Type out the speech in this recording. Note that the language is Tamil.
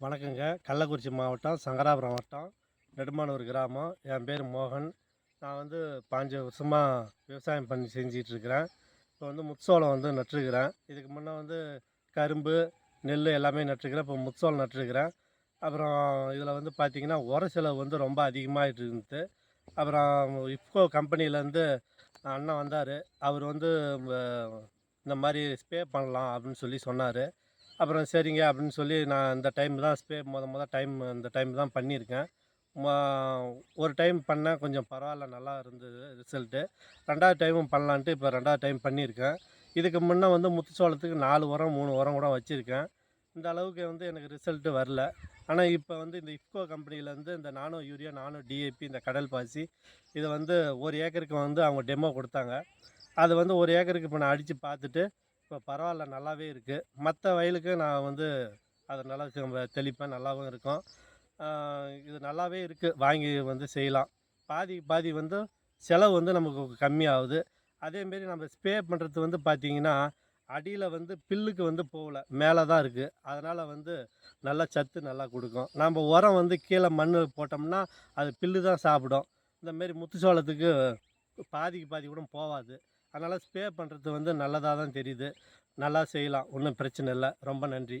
வணக்கங்க. கள்ளக்குறிச்சி மாவட்டம் சங்கராபுரம் வட்டம் நெடுமானூர் கிராமம். என் பேர் மோகன். நான் வந்து பாஞ்சு வருஷமாக விவசாயம் பண்ணி செஞ்சிட்ருக்கிறேன் இப்போ வந்து முத்தோளம் வந்து நட்டுருக்கிறேன். இதுக்கு முன்னே வந்து கரும்பு நெல் எல்லாமே நட்டுருக்கிறேன். இப்போ முத்தோளம் நட்டுருக்கிறேன். அப்புறம் இதில் வந்து பார்த்திங்கன்னா உர செலவு வந்து ரொம்ப அதிகமாகிட்டு இருந்தது. அப்புறம் இஃப்கோ கம்பெனியிலேருந்து அண்ணன் வந்தார். அவர் வந்து இந்த மாதிரி ஸ்பே பண்ணலாம் அப்படின்னு சொல்லி சொன்னார். அப்புறம் சரிங்க அப்படின்னு சொல்லி நான் இந்த டைம் தான் ஸ்பே முத முத டைம் இந்த டைம் தான் பண்ணியிருக்கேன். ம- ஒரு டைம் பண்ணேன் கொஞ்சம் பரவாயில்ல நல்லா இருந்தது ரிசல்ட்டு ரெண்டாவது டைமும் பண்ணலான்ட்டு இப்போ ரெண்டாவது டைம் பண்ணியிருக்கேன். இதுக்கு முன்னே வந்து முத்துச்சோளத்துக்கு நாலு உரம் மூணு உரம் கூட வச்சுருக்கேன். இந்த அளவுக்கு வந்து எனக்கு ரிசல்ட்டு வரல. ஆனால் இப்போ வந்து இந்த இஃப்கோ கம்பெனியிலேருந்து இந்த நானோ யூரியா நானோ டிஏபி இந்த கடல் பாசி இதை வந்து ஒரு ஏக்கருக்கு வந்து அவங்க டெமோ கொடுத்தாங்க. அது வந்து ஒரு ஏக்கருக்கு இப்போ நான் அடித்து பார்த்துட்டு இப்போ பரவாயில்ல நல்லாவே இருக்குது மற்ற வயலுக்கு நான் வந்து அதை நல்லா தெளிப்பேன் நல்லாவும் இருக்கும். இது நல்லாவே இருக்குது வாங்கி வந்து செய்யலாம். பாதி பாதி வந்து செலவு வந்து நமக்கு கம்மியாகுது. அதேமாரி நம்ம ஸ்ப்ரே பண்ணுறது வந்து பார்த்திங்கன்னா அடியில் வந்து பில்லுக்கு வந்து போகல. மேலே தான் இருக்குது அதனால் வந்து நல்லா சத்து நல்லா கொடுக்கும். நம்ம உரம் வந்து கீழே மண் போட்டோம்னா அது பில்லு தான் சாப்பிடும். இந்தமாரி முத்துச்சோளத்துக்கு பாதிக்கு பாதி கூட போகாது. அதனால் ஸ்ப்ரே பண்ணுறது வந்து நல்லதாக தான் தெரியுது. நல்லா செய்யலாம். ஒன்றும் பிரச்சனை இல்லை. ரொம்ப நன்றி.